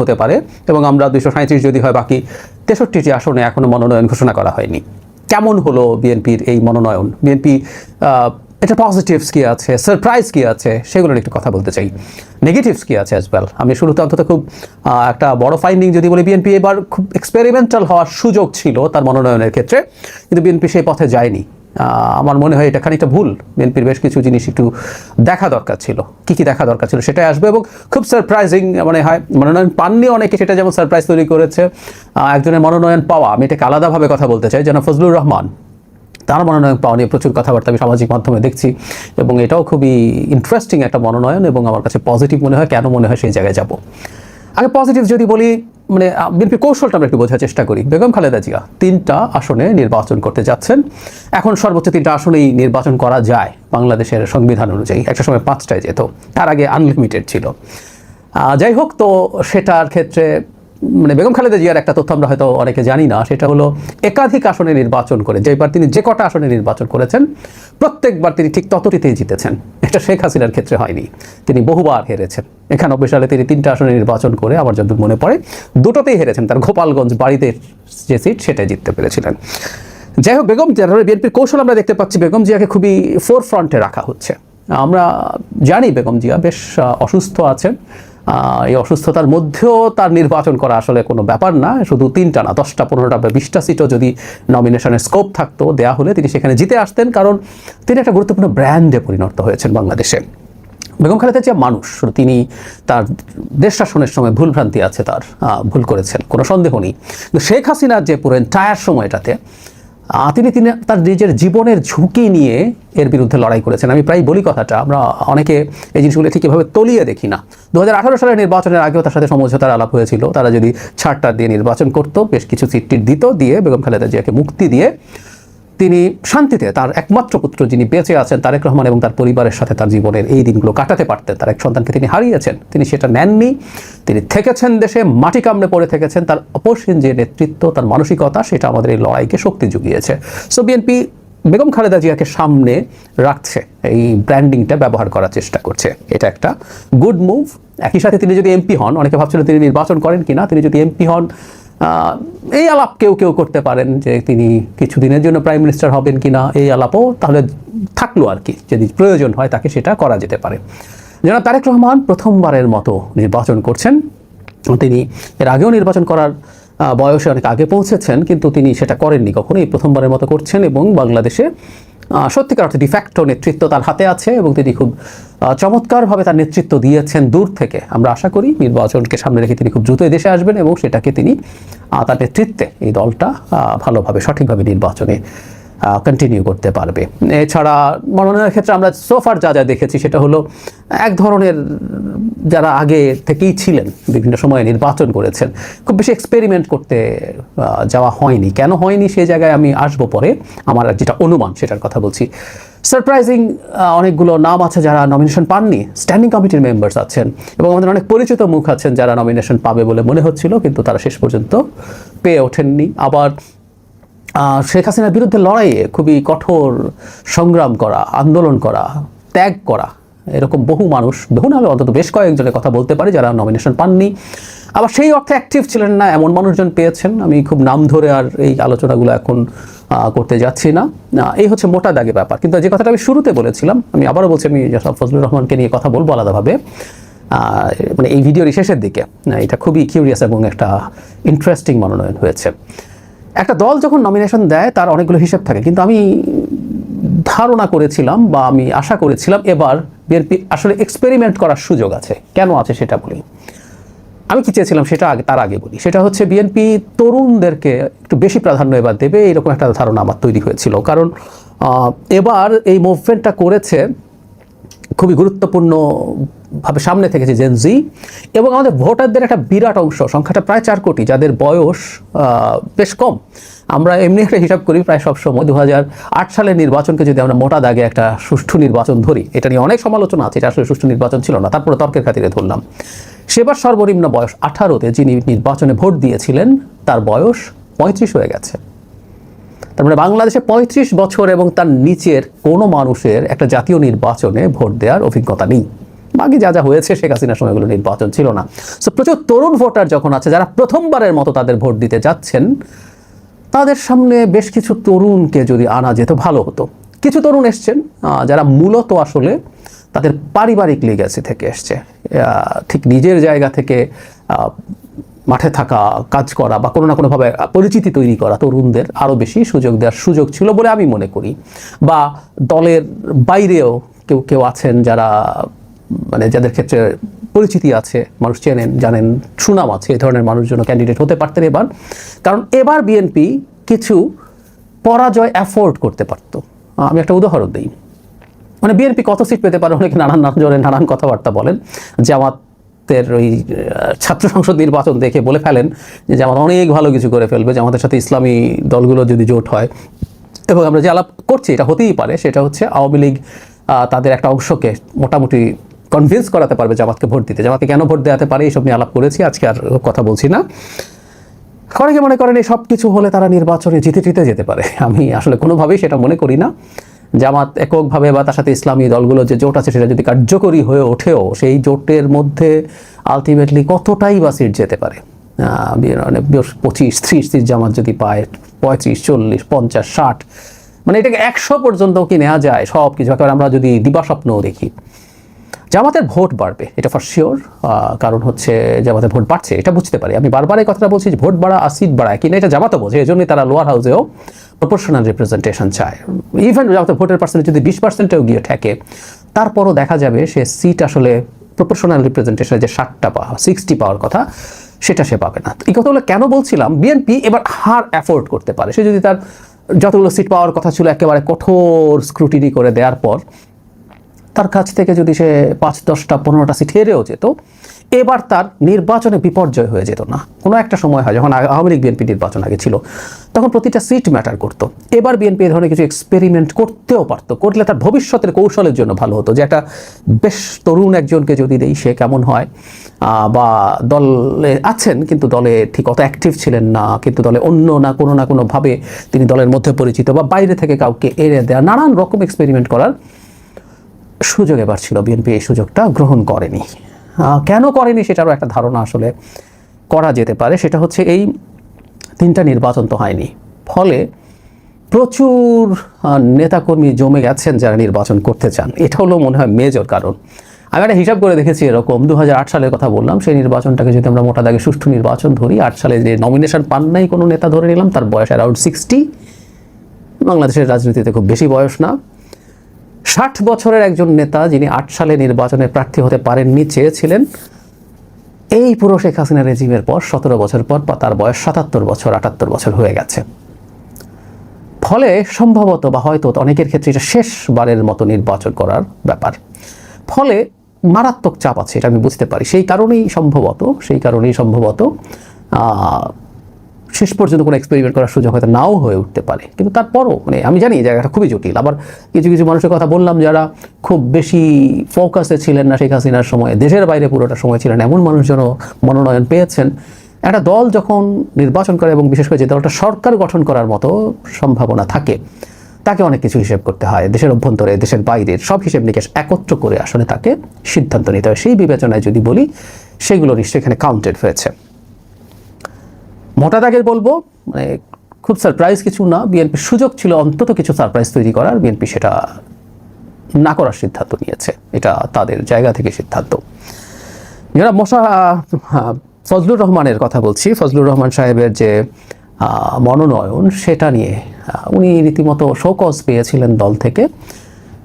হতে পারে এবং আমরা দুশো সাঁত্রিশ যদি হয়, বাকি তেষট্টিটি আসনে এখনও মনোনয়ন ঘোষণা করা হয়নি। কেমন হলো বিএনপির এই মনোনয়ন? বিএনপি এটা পজিটিভস কী আছে? সারপ্রাইজ কী আছে? সেগুলোর একটু কথা বলতে চাই। নেগেটিভস কী আছে অ্যাজ ওয়েল আমি শুরুতে অন্তত খুব একটা বড় ফাইন্ডিং যদি বলি, বিএনপি এবার খুব এক্সপেরিমেন্টাল হওয়ার সুযোগ ছিল তার মনোনয়নের ক্ষেত্রে, কিন্তু বিএনপি সেই পথে যায়নি। আমার মনে হয় এটা খানিকটা ভুল। বিএনপির বেশ কিছু জিনিস একটু দেখা দরকার ছিল। কি কি দেখা দরকার ছিল সেটাই আসবে এবং খুব সারপ্রাইজিং মানে হয়, মনোনয়ন পাননি অনেকে সেটা যেমন সারপ্রাইজ তৈরি করেছে। একজনের মনোনয়ন পাওয়া, আমি এটাকে আলাদাভাবে কথা বলতে চাই, যেন ফজলুর রহমান, তার মনোনয়ন পাওয়া নিয়ে প্রচুর কথাবার্তা আমি সামাজিক মাধ্যমে দেখছি এবং এটাও খুবই ইন্টারেস্টিং একটা মনোনয়ন এবং আমার কাছে পজিটিভ মনে হয়, কেন মনে হয় সেই জায়গায় যাব। আগে পজিটিভ যদি বলি মানে বিএনপি কৌশলটা আমরা একটু বোঝার চেষ্টা করি। বেগম খালেদা জিয়া তিনটা আসনে নির্বাচন করতে যাচ্ছেন। এখন সর্বোচ্চ তিনটা আসনেই নির্বাচন করা যায় বাংলাদেশের সংবিধান অনুযায়ী। একটা সময় পাঁচটায় যেত। তার আগে আনলিমিটেড ছিল। যাই হোক, তো সেটার ক্ষেত্রে মানে বেগম খালেদা জিয়ার একটা তথ্য আমরা হয়তো অনেকে জানি না, সেটা হলো একাধিক আসনে নির্বাচন করে যেবার তিনি যে কটা আসনে নির্বাচন করেছেন, প্রত্যেকবার তিনি ঠিক ততটিতেই জিতেছেন। এটা শেখ হাসিনার ক্ষেত্রে হয়নি। তিনি বহুবার হেরেছেন। একানব্বই সালে তিনি তিনটা আসনে নির্বাচন করে, আমার যতদূর মনে পড়ে, দুটোতেই হেরেছেন। তার গোপালগঞ্জ বাড়িতে যে সিট, সেটাই জিততে পেরেছিলেন। যাই হোক, বেগম জিয়া বিএনপির কৌশল আমরা দেখতে পাচ্ছি। বেগম জিয়াকে খুবই ফোর ফ্রন্টে রাখা হচ্ছে। আমরা জানি বেগম জিয়া বেশ অসুস্থ আছেন। এই অসুস্থতার মধ্যেও তার নির্বাচন করা আসলে কোনো ব্যাপার না। শুধু তিনটা না, দশটা, পনেরোটা বা বিশটা সিটও যদি নমিনেশনের স্কোপ থাকতো, দেয়া হলে তিনি সেখানে জিতে আসতেন, কারণ তিনি একটা গুরুত্বপূর্ণ ব্র্যান্ডে পরিণত হয়েছেন বাংলাদেশে। বেগম খালেদা জিয়া মানুষ তিনি তার দেশ শাসনের সময় ভুলভ্রান্তি আছে তার ভুল করেছেন, কোনো সন্দেহ নেই। কিন্তু শেখ হাসিনার যে পুরো এন্টায়ার সময়টাতে তিনি তিনি তার নিজের জীবনের ঝুঁকি নিয়ে এর বিরুদ্ধে লড়াই করেছেন। আমি প্রায় বলি কথাটা, আমরা অনেকে এই জিনিসগুলো ঠিক এভাবে তলিয়ে দেখি না। দু হাজার আঠেরো সালের নির্বাচনের আগেও তার সাথে সমঝোতার আলাপ হয়েছিল। তারা যদি ছাড়টা দিয়ে নির্বাচন করত, বেশ কিছু সিট দিত, দিয়ে বেগম খালেদা জিয়াকে মুক্তি দিয়ে তিনি শান্তিতে তার একমাত্র পুত্র যিনি বেঁচে আছেন, তারেক রহমান এবং তার পরিবারের সাথে তার জীবনের এই দিনগুলো কাটাতে পারতেন। তার এক সন্তানকে তিনি হারিয়েছেন। তিনি সেটা নেননি। তিনি থেকেছেন দেশে, মাটি কামড়ে পড়ে থেকেছেন। তার অপসীন যে নেতৃত্ব, তার মানসিকতা, সেটা আমাদের এই লড়াইকে শক্তি জুগিয়েছে। সো বিএনপি বেগম খালেদা জিয়াকে সামনে রাখছে। এই ব্র্যান্ডিংটা ব্যবহার করার চেষ্টা করছে। এটা একটা গুড মুভ একই সাথে তিনি যদি এমপি হন, অনেকে ভাবছিলেন তিনি নির্বাচন করেন কিনা। তিনি যদি এমপি হন এই আলাপ কেউ কেউ করতে পারেন যে তিনি কিছুদিনের জন্য প্রাইম মিনিস্টার হবেন কিনা এই আলাপও তাহলে থাকল আর কি। যদি প্রয়োজন হয় তাকে সেটা করা যেতে পারে। যেন তারেক রহমান প্রথমবারের মতো নির্বাচন করছেন। তিনি এর আগেও নির্বাচন করার বয়সে অনেক আগে পৌঁছেছেন, কিন্তু তিনি সেটা করেননি কখনো এই প্রথমবারের মতো করছেন এবং বাংলাদেশে সত্যিকার অর্থে ডিফ্যাক্টো নেতৃত্ব তার হাতে আছে এবং তিনি খুব চমৎকারভাবে তার নেতৃত্ব দিয়েছেন দূর থেকে। আমরা আশা করি নির্বাচনকে সামনে রেখে তিনি খুব দ্রুত দেশে আসবেন এবং সেটাকে তিনি তার নেতৃত্বে এই দলটা ভালোভাবে সঠিকভাবে নির্বাচনে কন্টিনিউ করতে পারবে। এছাড়া মনোনয়নের ক্ষেত্রে আমরা সোফার যা যা দেখেছি সেটা হলো এক ধরনের যারা আগে থেকেই ছিলেন, বিভিন্ন সময়ে নির্বাচন করেছেন, খুব বেশি এক্সপেরিমেন্ট করতে যাওয়া হয়নি। কেন হয়নি সেই জায়গায় আমি আসব পরে। আমার যেটা অনুমান সেটার কথা বলছি। সারপ্রাইজিং অনেকগুলো নাম আছে যারা নমিনেশন পাননি। স্ট্যান্ডিং কমিটির মেম্বার্স আছেন এবং আমাদের অনেক পরিচিত মুখ আছেন যারা নমিনেশন পাবে বলে মনে হচ্ছিল, কিন্তু তারা শেষ পর্যন্ত পেয়ে ওঠেননি। আবার শেখ হাসিনার বিরুদ্ধে লড়াইয়ে খুবই কঠোর সংগ্রাম করা, আন্দোলন করা, ত্যাগ করা, এরকম বহু মানুষ, বহু নাহলে অন্তত বেশ কয়েকজনের কথা বলতে পারি যারা নমিনেশন পাননি। আবার সেই অর্থে অ্যাক্টিভ ছিলেন না, এমন মানুষজন পেয়েছেন। আমি খুব নাম ধরে আর এই আলোচনাগুলো এখন করতে যাচ্ছি না। এই হচ্ছে মোটা দাগে ব্যাপার। কিন্তু যে কথাটা আমি শুরুতে বলেছিলাম, আমি আবারও বলছি, আমি ফজলুর রহমানকে নিয়ে কথা বলব আলাদাভাবে। মানে এই ভিডিওর শেষের দিকে। এটা খুবই কিউরিয়াস এবং একটা ইন্টারেস্টিং মনোনয়ন হয়েছে। একটা দল যখন নমিনেশন দেয়, তার অনেকগুলো হিসেব থাকে। কিন্তু আমি ধারণা করেছিলাম বা আমি আশা করেছিলাম এবার বিএনপি আসলে এক্সপেরিমেন্ট করার সুযোগ আছে। কেন আছে সেটা বলি। আমি কি চেয়েছিলাম সেটা আগে, তার আগে বলি। সেটা হচ্ছে বিএনপি তরুণদেরকে একটু বেশি প্রাধান্য এবার দেবে, এরকম একটা ধারণা আমার তৈরি হয়েছিল। কারণ এবার এই মুভমেন্টটা করেছে খুবই গুরুত্বপূর্ণ ভাবে সামনে থেকেছে জেনজি এবং আমাদের ভোটারদের একটা বিরাট অংশ, সংখ্যাটা প্রায় চার কোটি, যাদের বয়স বেশ কম। আমরা এমনি একটা হিসাব করি প্রায় সবসময় দু হাজার আট সালের নির্বাচনকে যদি আমরা মোটা দাগে একটা সুষ্ঠু নির্বাচন ধরি, এটা নিয়ে অনেক সমালোচনা আছে, এটা আসলে সুষ্ঠু নির্বাচন ছিল না, তারপরে তর্কের খাতিরে ধরলাম। সেবার সর্বনিম্ন বয়স আঠারোতে যিনি নির্বাচনে ভোট দিয়েছিলেন, তার বয়স পঁয়ত্রিশ হয়ে গেছে। তার মানে বাংলাদেশে পঁয়ত্রিশ বছর এবং তার নিচের কোনো মানুষের একটা জাতীয় নির্বাচনে ভোট দেওয়ার অভিজ্ঞতা নেই। বাকি যা যা হয়েছে শেখ হাসিনার সময়গুলো নির্বাচন ছিল না। সো প্রচুর তরুণ ভোটার যখন আছে, যারা প্রথমবারের মতো তাদের ভোট দিতে যাচ্ছেন, তাদের সামনে বেশ কিছু তরুণকে যদি আনা যেত, ভালো হতো। কিছু তরুণ এসছেন যারা মূলত আসলে তাদের পারিবারিক লিগ্যাসি থেকে এসছে। ঠিক নিজের জায়গা থেকে মাঠে থাকা, কাজ করা বা কোনো না কোনোভাবে পরিচিতি তৈরি করা তরুণদের আরও বেশি সুযোগ দেওয়ার সুযোগ ছিল বলে আমি মনে করি। বা দলের বাইরেও কেউ কেউ আছেন যারা মানে যাদের ক্ষেত্রে পরিচিতি আছে, মানুষ চেনেন, জানেন, সুনাম আছে, এই ধরনের মানুষজন ক্যান্ডিডেট হতে পারতেন এবার। কারণ এবার বিএনপি কিছু পরাজয় অ্যাফোর্ড করতে পারতো। আমি একটা উদাহরণ দিই। মানে বিএনপি কত সিট পেতে পারে? অনেকে নানান জনের নানান কথাবার্তা বলেন। জামাতের ওই ছাত্র সংসদ নির্বাচন দেখে বলে ফেলেন যে জামাত অনেক ভালো কিছু করে ফেলবে, জামাতের সাথে ইসলামী দলগুলো যদি জোট হয়। এবং আমরা যে আলাপ করছি, এটা হতেই পারে, সেটা হচ্ছে আওয়ামী লীগ তাদের একটা অংশকে মোটামুটি কনভিন্স করাতে পারবে জামাতকে ভোট দিতে। জামাতকে কেন ভোট দেওয়াতে পারে এইসব নিয়ে আলাপ করেছি, আজকে আর কথা বলছি না। অনেকে মনে করেন এই সব কিছু হলে তারা নির্বাচনে জিতে জিতে যেতে পারে। আমি আসলে কোনোভাবেই সেটা মনে করি না। জামাত এককভাবে বা তার সাথে ইসলামী দলগুলো যে জোট আছে সেটা যদি কার্যকরী হয়ে ওঠেও, সেই জোটের মধ্যে আলটিমেটলি কতটাই বা সিট যেতে পারে? মানে পঁচিশ, ত্রিশ সিট জামাত যদি পায়, পঁয়ত্রিশ, চল্লিশ, পঞ্চাশ, ষাট মানে এটাকে একশো পর্যন্ত কি নেওয়া যায়? সব কিছু একেবারে আমরা যদি দিবাস্বপ্নও দেখি। জামাতের ভোট বাড়বে, এটা ফর শিওর কারণ হচ্ছে জামাতের ভোট বাড়ছে, এটা বুঝতে পারি। আমি বারবার এই কথাটা বলছি যে ভোট বাড়া আর সিট বাড়ায় কিনা এটা জামাতও বোঝে এই জন্যই তারা লোয়ার হাউসেও প্রপোর্শনাল রিপ্রেজেন্টেশন চায়। ইভেন জামাতের ভোটের পার্সেন্টেজ যদি বিশ পার্সেন্টেও গিয়ে ঠেকে, তারপরও দেখা যাবে সে সিট আসলে প্রপোর্শনাল রিপ্রেজেন্টেশনের যে ষাটটা পাওয়া সিক্সটি পাওয়ার কথা, সেটা সে পাবে না। এই কথাগুলো কেন বলছিলাম? বিএনপি এবার হার অ্যাফোর্ড করতে পারে। সে যদি তার যতগুলো সিট পাওয়ার কথা ছিল একেবারে কঠোর স্ক্রুটিনি করে দেওয়ার পর তার কাছ থেকে যদি সে পাঁচ, দশটা, পনেরোটা সিট হেরেও যেত, এবার তার নির্বাচনে বিপর্যয় হয়ে যেত না। কোনো একটা সময় হয় যখন আওয়ামী লীগ, বিএনপি নির্বাচন আগে ছিল, তখন প্রতিটা সিট ম্যাটার করতো। এবার বিএনপি এই ধরনের কিছু এক্সপেরিমেন্ট করতেও পারতো, করলে তার ভবিষ্যতের কৌশলের জন্য ভালো হতো যে একটা বেশ তরুণ একজনকে যদি দেই, সে কেমন হয়? বা দলে আছেন, কিন্তু দলে ঠিক অত অ্যাক্টিভ ছিলেন না, কিন্তু দলে অন্য না, কোনো না কোনোভাবে তিনি দলের মধ্যে পরিচিত বা বাইরে থেকে কাউকে এড়ে দেওয়া নানান রকম এক্সপেরিমেন্ট করার সুযোগ এবার ছিল। বিএনপি এই সুযোগটা গ্রহণ করেনি। কেন করেনি সেটারও একটা ধারণা আসলে করা যেতে পারে। সেটা হচ্ছে এই তিনটা নির্বাচন তো হয়নি। ফলে প্রচুর নেতাকর্মী জমে গেছেন যারা নির্বাচন করতে চান। এটা হলো মনে হয় মেজর কারণ। আমি একটা হিসাব করে দেখেছি এরকম। দু হাজার আট সালের কথা বললাম, সেই নির্বাচনটাকে যদি আমরা মোটা দাগে সুষ্ঠু নির্বাচন ধরি, আট সালে যে নমিনেশন পান নাই কোনো নেতা ধরে নিলাম, তার বয়স অ্যারাউন্ড সিক্সটি বাংলাদেশের রাজনীতিতে খুব বেশি বয়স না। ষাট বছরের একজন নেতা যিনি আট সালে নির্বাচনে প্রার্থী হতে পারেননি, চেয়েছিলেন এই পুরো শেখ হাসিনা রেজিমের পর সতেরো বছর পর বা তার বয়স সাতাত্তর বছর, আটাত্তর বছর হয়ে গেছে। ফলে সম্ভবত বা হয়তো অনেকের ক্ষেত্রে এটা শেষবারের মতো নির্বাচন করার ব্যাপার। ফলে মারাত্মক চাপ আছে, এটা আমি বুঝতে পারি। সেই কারণেই সম্ভবত, সেই কারণেই সম্ভবত শেষ পর্যন্ত কোনো এক্সপেরিমেন্ট করার সুযোগ হয়তো নাও হয়ে উঠতে পারে। কিন্তু তারপরও মানে আমি জানি জায়গাটা খুবই জটিল। আবার কিছু কিছু মানুষের কথা বললাম যারা খুব বেশি ফোকাসে ছিলেন না শেখ হাসিনার সময়, দেশের বাইরে পুরোটা সময় ছিলেন, এমন মানুষজনও মনোনয়ন পেয়েছেন। একটা দল যখন নির্বাচন করে এবং বিশেষ করে যে দলটা সরকার গঠন করার মতো সম্ভাবনা থাকে, তাকে অনেক কিছু হিসেব করতে হয়। দেশের অভ্যন্তরে, দেশের বাইরের সব হিসেব নিকেশ একত্র করে আসলে তাকে সিদ্ধান্ত নিতে হয়। সেই বিবেচনায় যদি বলি, সেগুলো নিশ্চয়ই এখানে কাউন্টেড হয়েছে। মোটা দাগের বলব মানে খুব সারপ্রাইজ কিছু না। বিএনপির সুযোগ ছিল অন্তত কিছু সারপ্রাইজ তৈরি করার। বিএনপি সেটা না করার সিদ্ধান্ত নিয়েছে। এটা তাদের জায়গা থেকে সিদ্ধান্ত। যারা মশা ফজলুর রহমানের কথা বলছি, ফজলুর রহমান সাহেবের যে মনোনয়ন, সেটা নিয়ে উনি রীতিমতো শোকজ পেয়েছিলেন দল থেকে।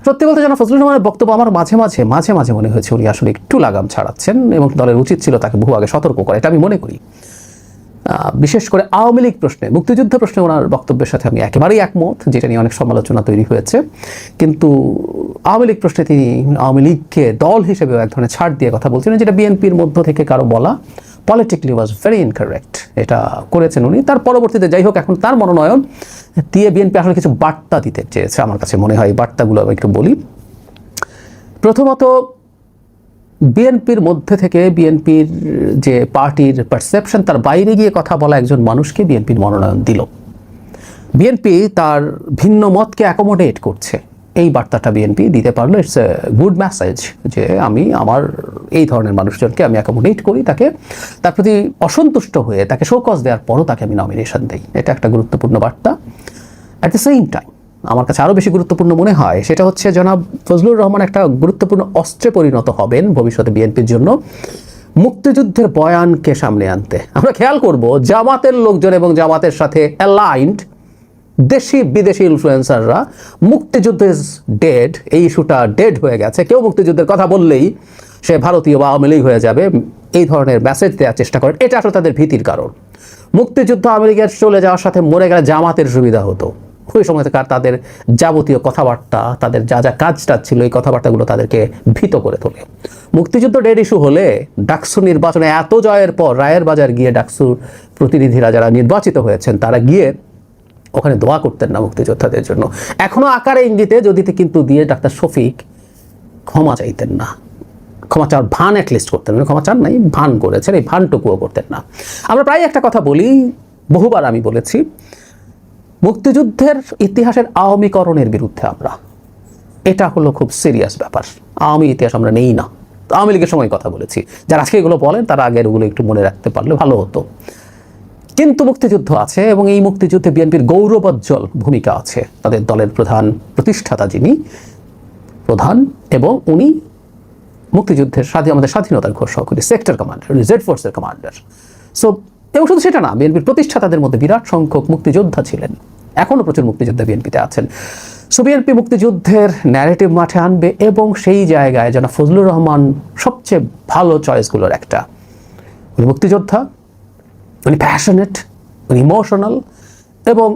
সত্যি বলতে যেন ফজলুর রহমানের বক্তব্য আমার মাঝে মাঝে মাঝে মাঝে মনে হয়েছে উনি আসলে একটু লাগাম ছাড়াচ্ছেন এবং দলের উচিত ছিল তাকে বহু আগে সতর্ক করা। এটা আমি মনে করি। বিশেষ করে আওয়ামী লীগ প্রশ্নে, মুক্তিযুদ্ধ প্রশ্নে ওনার বক্তব্যের সাথে আমি একেবারেই একমত, যেটা নিয়ে অনেক সমালোচনা তৈরি হয়েছে। কিন্তু আওয়ামী লীগ প্রশ্নে তিনি আওয়ামী লীগকে দল হিসেবেও এক ধরনের ছাড় দিয়ে কথা বলছিলেন, যেটা বিএনপির মধ্য থেকে কারও বলা পলিটিক্যালি ওয়াজ ভেরি ইনকারেক্ট এটা করেছেন উনি। তার পরবর্তীতে যাই হোক, এখন তার মনোনয়ন দিয়ে বিএনপি আসলে কিছু বার্তা দিতে চেয়েছে, আমার কাছে মনে হয় এই বার্তাগুলো আমি একটু বলি। প্রথমত বিএনপির মধ্যে থেকে বিএনপির যে পার্টির পারসেপশন তার বাইরে গিয়ে কথা বলা একজন মানুষকে বিএনপির মনোনয়ন দিল। বিএনপি তার ভিন্ন মতকে অ্যাকোমোডেট করছে। এই বার্তাটা বিএনপি দিতে পারল। ইটস এ গুড মেসেজ যে আমি আমার এই ধরনের মানুষজনকে আমি অ্যাকোমোডেট করি, তাকে তার প্রতি অসন্তুষ্ট হয়ে, তাকে শোকজ দেওয়ার পরও তাকে আমি নমিনেশন দিই। এটা একটা গুরুত্বপূর্ণ বার্তা। অ্যাট দ্য সেম টাইম আমার কাছে আরও বেশি গুরুত্বপূর্ণ মনে হয়, সেটা হচ্ছে জনাব ফজলুর রহমান একটা গুরুত্বপূর্ণ অস্ত্রে পরিণত হবেন ভবিষ্যতে বিএনপির জন্য, মুক্তিযুদ্ধের বয়ানকে সামনে আনতে। আমরা খেয়াল করব, জামাতের লোকজন এবং জামাতের সাথে অ্যালাইন্ড দেশি বিদেশি ইনফ্লুয়েন্সাররা মুক্তিযুদ্ধ ইজ ডেড এই ইস্যুটা ডেড হয়ে গেছে। কেউ মুক্তিযুদ্ধের কথা বললেই সে ভারতীয় বা আওয়ামী হয়ে যাবে, এই ধরনের মেসেজ দেওয়ার চেষ্টা করেন। এটা আসলে তাদের ভীতির কারণ। মুক্তিযুদ্ধ আমেরিকার চলে যাওয়ার সাথে মরে গেলে জামাতের সুবিধা হতো। ওই সময় থেকে আর তাদের যাবতীয় কথাবার্তা, তাদের যা যা কাজটা ছিল, এই কথাবার্তাগুলো তাদেরকে ভীত করে তোলে। মুক্তিযুদ্ধ ডেড ইস্যু হলে ডাকসু নির্বাচনে এত জয়ের পর রায়ের বাজার গিয়ে ডাকসুর প্রতিনিধিরা যারা নির্বাচিত হয়েছেন, তারা গিয়ে ওখানে দোয়া করতেন না মুক্তিযোদ্ধাদের জন্য। এখনও আকারে ইঙ্গিতে যদি কিন্তু দিয়ে ডাক্তার শফিক ক্ষমা চাইতেন না। ক্ষমা চাওয়ার ভান অ্যাটলিস্ট করতেন না। ক্ষমা চান নাই, ভান করেছেন, এই ভানটুকুও করতেন না। আমরা প্রায় একটা কথা বলি, বহুবার আমি বলেছি মুক্তিযুদ্ধের ইতিহাসের আওয়ামীকরণের বিরুদ্ধে আমরা। এটা হলো খুব সিরিয়াস ব্যাপার। আওয়ামী ইতিহাস আমরা নেই না। আওয়ামী লীগের সময় কথা বলেছি। যারা আজকে এগুলো বলেন, তারা আগের ওগুলো একটু মনে রাখতে পারলে ভালো হতো। কিন্তু মুক্তিযুদ্ধ আছে এবং এই মুক্তিযুদ্ধে বিএনপির গৌরবোজ্জ্বল ভূমিকা আছে। তাদের দলের প্রধান প্রতিষ্ঠাতা যিনি, প্রধান এবং উনি মুক্তিযুদ্ধের স্বাধীন, আমাদের স্বাধীনতার ঘোষণা করি সেক্টর কমান্ডার উনি জেড ফোর্সের কমান্ডার সো এবং শুধু সেটা না, বিএনপির প্রতিষ্ঠাতাদের মধ্যে বিরাট সংখ্যক মুক্তিযোদ্ধা ছিলেন। এখনও প্রচুর মুক্তিযোদ্ধা বিএনপিতে আছেন। সো বিএনপি মুক্তিযুদ্ধের ন্যারেটিভ মাঠে আনবে এবং সেই জায়গায় যেন ফজলুর রহমান সবচেয়ে ভালো চয়েসগুলোর একটা। উনি মুক্তিযোদ্ধা, উনি প্যাশনেট উনি ইমোশনাল এবং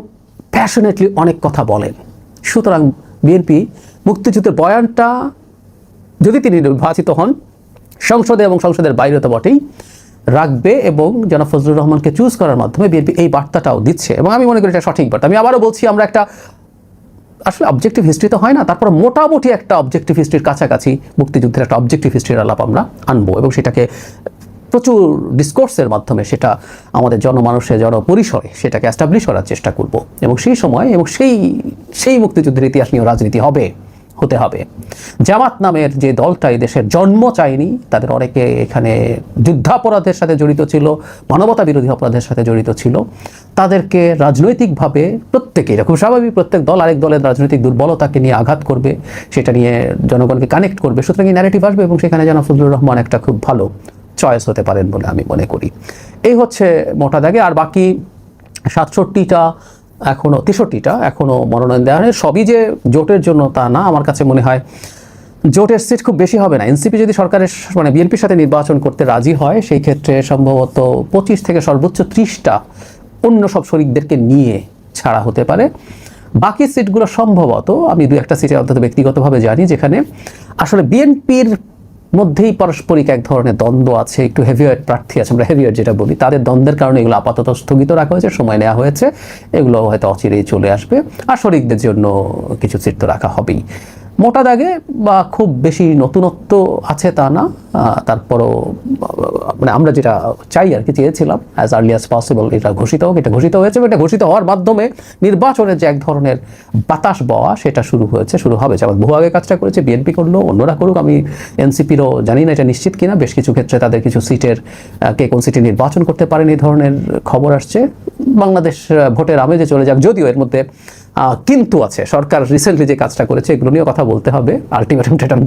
প্যাশনেটলি অনেক কথা বলেন। সুতরাং বিএনপি মুক্তিযুদ্ধের বয়ানটা যদি তিনি নির্বাচিত হন, সংসদে এবং সংসদের বাইরে তো বটেই রাখবে এবং জনাব ফজলুর রহমানকে চুজ করার মাধ্যমে বিএনপি এই বার্তাটাও দিচ্ছে। এবং আমি মনে করি এটা সঠিক বার্তা। আমি আবারও বলছি, আমরা একটা আসলে অবজেক্টিভ হিস্ট্রি তো হয় না, তারপর মোটামুটি একটা অবজেক্টিভ হিস্ট্রির কাছাকাছি মুক্তিযুদ্ধের একটা অবজেক্টিভ হিস্ট্রির আলাপ আমরা আনব এবং সেটাকে প্রচুর ডিসকোর্সের মাধ্যমে সেটা আমাদের জনমানুষের জনপরিসরে সেটাকে অ্যাস্টাবলিশ করার চেষ্টা করব। এবং সেই সময় এবং সেই সেই মুক্তিযুদ্ধের ইতিহাস নিয়েও রাজনীতি হবে। হতে হবে। জামাত নামের যে দলটা দেশের জন্ম চায়নি, তাদের অনেকে এখানে যুদ্ধাপরাধের সাথে জড়িত ছিল, মানবতা বিরোধী অপরাধের সাথে জড়িত ছিল। তাদেরকে রাজনৈতিকভাবে প্রত্যেকে খুব স্বাভাবিক প্রত্যেক দল, আরেক দলের রাজনৈতিক দুর্বলতাকে নিয়ে আঘাত করবে, সেটা নিয়ে জনগণকে কানেক্ট করবে। সুতরাং এই ন্যারেটিভ আসবে এবং সেখানে যেন ফজলুর রহমান একটা খুব ভালো চয়েস হতে পারেন বলে আমি মনে করি। এই হচ্ছে মোটা দাগে। আর বাকি সাতষট্টিটা এখনও তেষট্টিটা এখনও মনোনয়ন দেওয়া হয় সবই যে জোটের জন্য তা না, আমার কাছে মনে হয় জোটের সিট খুব বেশি হবে না। এনসিপি যদি সরকারের মানে বিএনপির সাথে নির্বাচন করতে রাজি হয়, সেই ক্ষেত্রে সম্ভবত পঁচিশ থেকে সর্বোচ্চ ত্রিশটা অন্য সব শরিকদেরকে নিয়ে ছাড়া হতে পারে। বাকি সিটগুলো সম্ভবত, আমি দু একটা সিটে অন্তত ব্যক্তিগতভাবে জানি, যেখানে আসলে বিএনপির মধ্যেই পারস্পরিক এক ধরনের দ্বন্দ্ব আছে, একটু হেভিওয়েট প্রার্থী আছে, আমরা হেভিওয়েট যেটা বলি, তাদের দ্বন্দ্বের কারণে এগুলো আপাতত স্থগিত রাখা হয়েছে, সময় নেওয়া হয়েছে, এগুলো হয়তো অচিরেই চলে আসবে। আর শরিকদের জন্য কিছু চিত্র রাখা হবেই। মোটা দাগে বা খুব বেশি নতুনত্ব আছে তা না। তারপরও মানে আমরা যেটা চাই আর কি, চেয়েছিলাম অ্যাজ আর্লি অ্যাজ পসিবল এটা ঘোষিত হোক, এটা ঘোষিত হয়েছে, এটা ঘোষিত হওয়ার মাধ্যমে নির্বাচনের যে এক ধরনের বাতাস বওয়া, সেটা শুরু হয়েছে, শুরু হবে। যেমন বহু আগে কাজটা করেছে বিএনপি করল, অন্যরা করুক, আমি এনসিপিরও জানি না এটা নিশ্চিত কিনা, বেশ কিছু ক্ষেত্রে তাদের কিছু সিটের কে কোন সিটে নির্বাচন করতে পারেন, এই ধরনের খবর আসছে। বাংলাদেশ ভোটের আমেজে চলে যাক। যদিও এর মধ্যে কিন্তু আছে। সরকার রিসেন্টলি যে কাজটা করেছে, এগুলো নিয়ে কথা বলতে হবে। আলটিমেটাম টেটাম